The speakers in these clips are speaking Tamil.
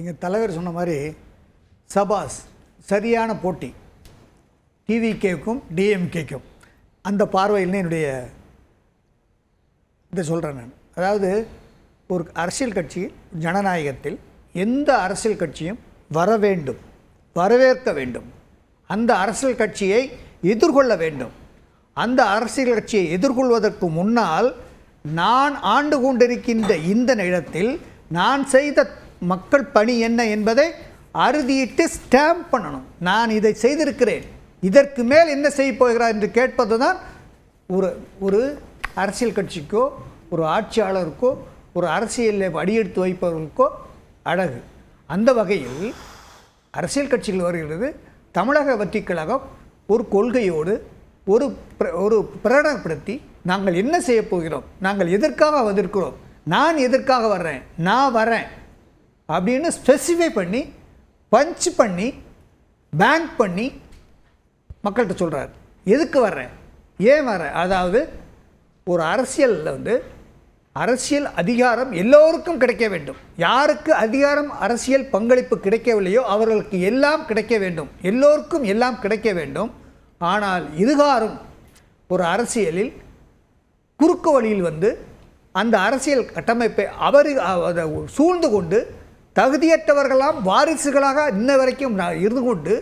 எங்கள் தலைவர் சொன்ன மாதிரி சபாஸ் சரியான போட்டி. டிவிகேக்கும் டிஎம்கேக்கும் அந்த பார்வையில் என்னுடைய இதை சொல்கிறேன் நான். அதாவது ஒரு அரசியல் கட்சி ஜனநாயகத்தில் எந்த அரசியல் கட்சியும் வர வேண்டும் வரவேற்க வேண்டும். அந்த அரசியல் கட்சியை எதிர்கொள்ள வேண்டும். அந்த அரசியல் கட்சியை எதிர்கொள்வதற்கு முன்னால் நான் ஆண்டு கொண்டிருக்கின்ற இந்த நிலத்தில் நான் செய்த மக்கள் பணி என்ன என்பதை அறுதியிட்டு ஸ்டாம்ப் பண்ணணும். நான் இதை செய்திருக்கிறேன். இதற்கு மேல் என்ன செய்ய போகிறார் என்று கேட்பது தான் ஒரு ஒரு அரசியல் கட்சிக்கோ ஒரு ஆட்சியாளருக்கோ ஒரு அரசியலில் அடியெடுத்து வைப்பவர்களுக்கோ அழகு. அந்த வகையில் அரசியல் கட்சிகள் வருகிறது. தமிழக வெற்றிக் கழகம் ஒரு கொள்கையோடு ஒரு ஒரு பிரகடனப்படுத்தி நாங்கள் என்ன செய்ய போகிறோம்? நாங்கள் எதற்காக வந்திருக்கிறோம்? நான் எதற்காக வர்றேன்? நான் வரேன். அப்படின்னு ஸ்பெசிஃபை பண்ணி பஞ்ச் பண்ணி பேங்க் பண்ணி மக்கள்கிட்ட சொல்கிறார் எதுக்கு வர்றேன்? ஏன் வர்றேன்? அதாவது ஒரு அரசியலில் வந்து அரசியல் அதிகாரம் எல்லோருக்கும் கிடைக்க வேண்டும். யாருக்கு அதிகாரம் அரசியல் பங்களிப்பு கிடைக்கவில்லையோ அவர்களுக்கு எல்லாம் கிடைக்க வேண்டும். எல்லோருக்கும் எல்லாம் கிடைக்க வேண்டும். ஆனால் இதுகாரும் ஒரு அரசியலில் குறுக்கு வழியில் வந்து அந்த அரசியல் கட்டமைப்பை அவர் அதை சூழ்ந்து கொண்டு தகுதியற்றவர்களாம் வாரிசுகளாக இன்ன வரைக்கும் நான் இருந்து கொண்டு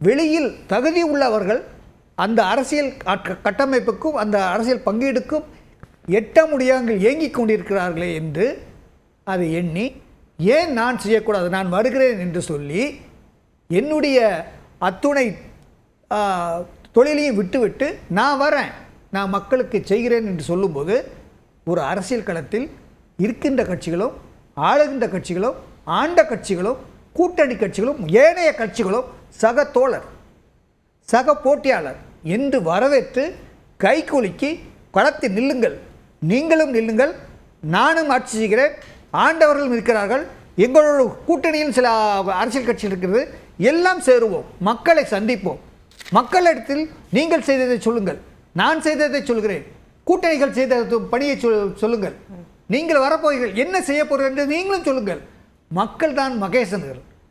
வெளியில் தகுதி உள்ளவர்கள் அந்த அரசியல் கட்ட- கட்டமைப்புக்கும் அந்த அரசியல் பங்கீடுக்கும் எட்ட முடியாமல் ஏங்கிக் கொண்டிருக்கிறார்களே என்று அதை எண்ணி ஏன் நான் செய்யக்கூடாது? நான் வருகிறேன் என்று சொல்லி என்னுடைய அத்துணை தொழிலையும் விட்டுவிட்டு நான் வரேன் நான் மக்களுக்கு செய்கிறேன் என்று சொல்லும்போது ஒரு அரசியல் களத்தில் இருக்கின்ற கட்சிகளும் ஆளுகின்ற கட்சிகளும் ஆண்ட கட்சிகளும் கூட்டணி கட்சிகளும் ஏனைய கட்சிகளும் சக தோழர் சக போட்டியாளர் என்று வரவேற்று கைகுலுக்கி களத்தில் நில்லுங்கள். நீங்களும் நில்லுங்கள். நானும் ஆட்சி செய்கிறேன். ஆண்டவர்களும் இருக்கிறார்கள். எங்களோட கூட்டணியில் சில அரசியல் கட்சிகள் இருக்கிறது. எல்லாம் சேருவோம். மக்களை சந்திப்போம். மக்களிடத்தில் நீங்கள் செய்ததை சொல்லுங்கள். நான் செய்ததை சொல்கிறேன். கூட்டணிகள் செய்த பணியை சொல் சொல்லுங்கள். நீங்கள் வரப்போகிறீர்கள். என்ன செய்ய போகிறீர்கள் என்று நீங்களும் சொல்லுங்கள். மக்கள் தான் மகேசன்கள்